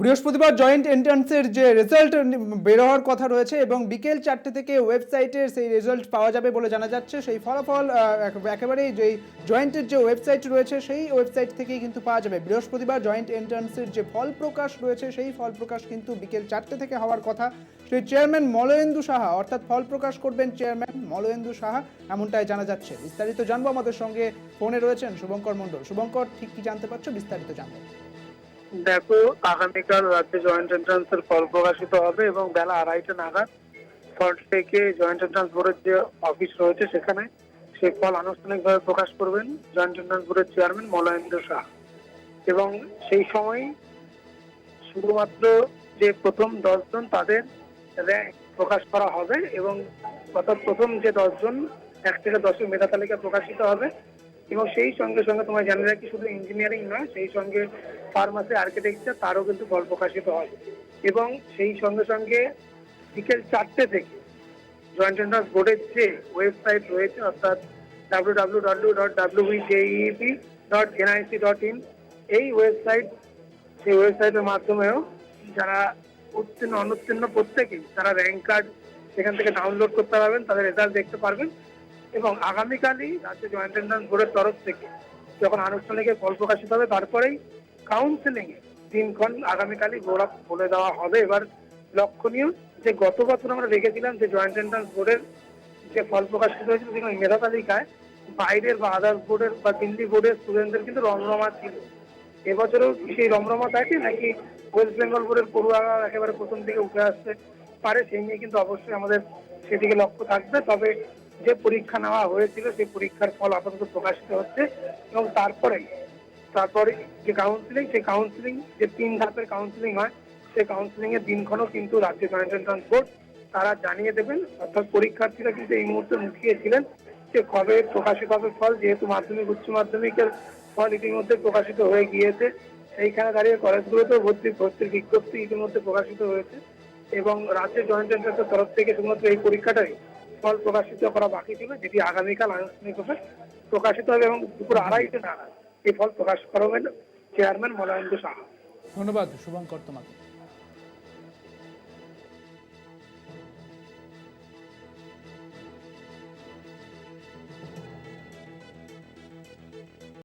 বৃহস্পতিবার জয়েন্ট এন্ট্রান্সের যে রেজাল্ট বের হওয়ার কথা রয়েছে এবং বিকেল চারটে থেকে ওয়েবসাইটের সেই রেজাল্ট পাওয়া যাবে বলে জানা যাচ্ছে, সেই ফলাফল একেবারেই যেই জয়েন্টের যে ওয়েবসাইট রয়েছে সেই ওয়েবসাইট থেকেই কিন্তু পাওয়া যাবে। বৃহস্পতিবার জয়েন্ট এন্ট্রান্সের যে ফল প্রকাশ রয়েছে সেই ফল প্রকাশ কিন্তু বিকেল চারটে থেকে হওয়ার কথা। সেই চেয়ারম্যান মলয়েন্দু সাহা, অর্থাৎ ফল প্রকাশ করবেন চেয়ারম্যান মলয়েন্দু সাহা, এমনটাই জানা যাচ্ছে। বিস্তারিত জানব আমাদের সঙ্গে ফোনে রয়েছেন শুভঙ্কর মণ্ডল। শুভঙ্কর, ঠিক কি জানতে পারছ? বিস্তারিত জানব। দেখো, আগামীকাল রাজ্যে জয়েন্ট এন্ট্রান্স এর ফল প্রকাশিত হবে এবং বেলা আড়াইটা নাগাদ ফল থেকে জয়েন্ট এন্ট্রান্স বোর্ডের যে অফিস রয়েছে সেখানে সেই ফল আনুষ্ঠানিকভাবে প্রকাশ করবেন জয়েন্ট এন্ট্রান্স বোর্ডের চেয়ারম্যান মলয়েন্দ্র শাহ। এবং সেই সময় শুধুমাত্র যে প্রথম দশজন তাদের র্যাঙ্ক প্রকাশ করা হবে এবং অর্থাৎ প্রথম যে দশজন এক থেকে দশের মেধা তালিকা প্রকাশিত হবে এবং সেই সঙ্গে সঙ্গে তোমার জানা রাখি শুধু ইঞ্জিনিয়ারিং নয়, সেই সঙ্গে ফার্মাসি আর্কিটেকচার তারও কিন্তু ফল প্রকাশিত হয়। এবং সেই সঙ্গে সঙ্গে বিকেল চারটে থেকে জয়েন্ট এন্ট্রান্স বোর্ডের যে ওয়েবসাইট রয়েছে, অর্থাৎ W W W dot W dot NIC dot IN এই ওয়েবসাইট সেই ওয়েবসাইটের মাধ্যমেও যারা উত্তীর্ণ, অনুত্তীর্ণ প্রত্যেকেই তারা র্যাঙ্ক কার্ড সেখান থেকে ডাউনলোড করতে পারবেন, তাদের রেজাল্ট দেখতে পারবেন। এবং আগামীকালই রাজ্য জয়েন্ট এন্ট্রান্স বোর্ডের তরফ থেকে যখন আনুষ্ঠানিক ফল প্রকাশিত হবে, তারপরেই কাউন্সিলিং এ দিনক্ষণ আগামীকালই গোড়া বলে দেওয়া হবে। এবার লক্ষণীয় যে গত বছর আমরা দেখেছিলাম যে জয়েন্ট এন্ট্রান্স বোর্ডের যে ফল প্রকাশিত হয়েছিল সেখানে মেধা তালিকায় বাইরের বা আদার্স বোর্ডের বা দিল্লি বোর্ডের স্টুডেন্টদের কিন্তু রমরমা ছিল। এবছরও সেই রমরমা থাকে নাকি ওয়েস্ট বেঙ্গল বোর্ডের পড়ুয়ারা একেবারে প্রথম দিকে উঠে আসতে পারে, সেই নিয়ে কিন্তু অবশ্যই আমাদের সেদিকে লক্ষ্য থাকবে। তবে যে পরীক্ষা নেওয়া হয়েছিল, সেই পরীক্ষার ফল আপাতত প্রকাশিত হচ্ছে এবং তারপরে তারপরে যে কাউন্সিলিং সেই কাউন্সিলিং যে তিন ধাপের কাউন্সিলিং হয়, সেই কাউন্সিলিং এর দিনক্ষণও কিন্তু রাজ্য এন্ট্রান্স বোর্ড তারা জানিয়ে দেবেন। অর্থাৎ পরীক্ষার্থীরা কিন্তু এই মুহূর্তে মুখিয়ে ছিলেন যে কবে প্রকাশিত হবে ফল, যেহেতু মাধ্যমিক, উচ্চ মাধ্যমিকের ফল ইতিমধ্যে প্রকাশিত হয়ে গিয়েছে। সেইখানে দাঁড়িয়ে কলেজগুলোতেও ভর্তি, ভর্তির বিজ্ঞপ্তি ইতিমধ্যে প্রকাশিত হয়েছে এবং রাজ্য জয়েন্ট এন্ট্রান্সের তরফ থেকে শুধুমাত্র এই পরীক্ষাটাই ফল প্রকাশিত করা বাকি ছিল, যেটি আগামীকাল আনুষ্ঠানিকভাবে প্রকাশিত হবে এবং দুপুর আড়াইটে নাগাদ। এই ফল প্রকাশ করা হবে চেয়ারম্যান মলয়েন্দ্র সাহা। ধন্যবাদ, শুভঙ্কর তোমাকে।